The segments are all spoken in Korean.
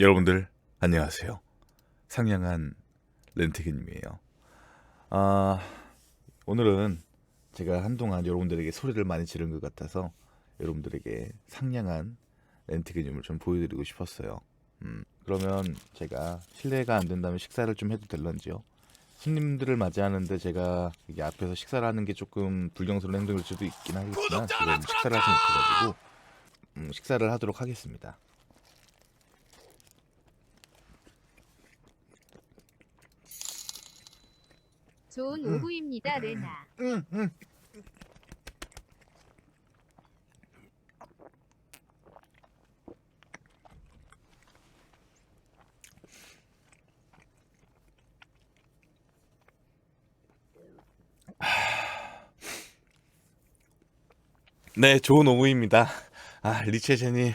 여러분들 안녕하세요. 상냥한 렌트기님이에요. 아 오늘은 제가 한동안 여러분들에게 소리를 많이 지른 것 같아서 여러분들에게 상냥한 렌트기님을 좀 보여드리고 싶었어요. 음, 그러면 제가 실례가 안 된다면 식사를 좀 해도 될런지요? 손님들을 맞이하는데 제가 이게 앞에서 식사를 하는 게 조금 불경스러운 행동일 수도 있긴 하겠지만 지금 식사를 하지 못해가지고 음, 식사를 하도록 하겠습니다. 좋은 오후입니다, 레나. 응, 응. 네, 좋은 오후입니다. 아, 리체제님.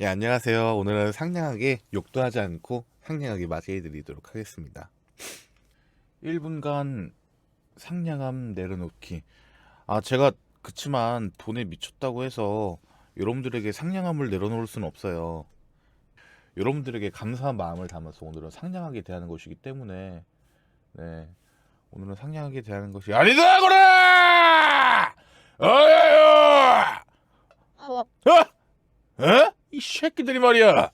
예, 안녕하세요. 오늘은 상냥하게 욕도 하지 않고 상냥하게 맞이해드리도록 하겠습니다. 1분간 상냥함 내려놓기. 아, 제가 그치만 돈에 미쳤다고 해서 여러분들에게 상냥함을 내려놓을 수는 없어요. 여러분들에게 감사한 마음을 담아서 오늘은 상냥하게 대하는 것이기 때문에 네 오늘은 상냥하게 대하는 것이 아니다 그래 어여요 어? 어? 이 새끼들이 말이야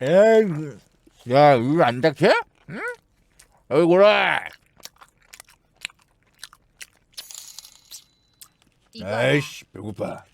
에이 야 이거 안 닥쳐? 응? 어이구라 이거 아이씨 배고파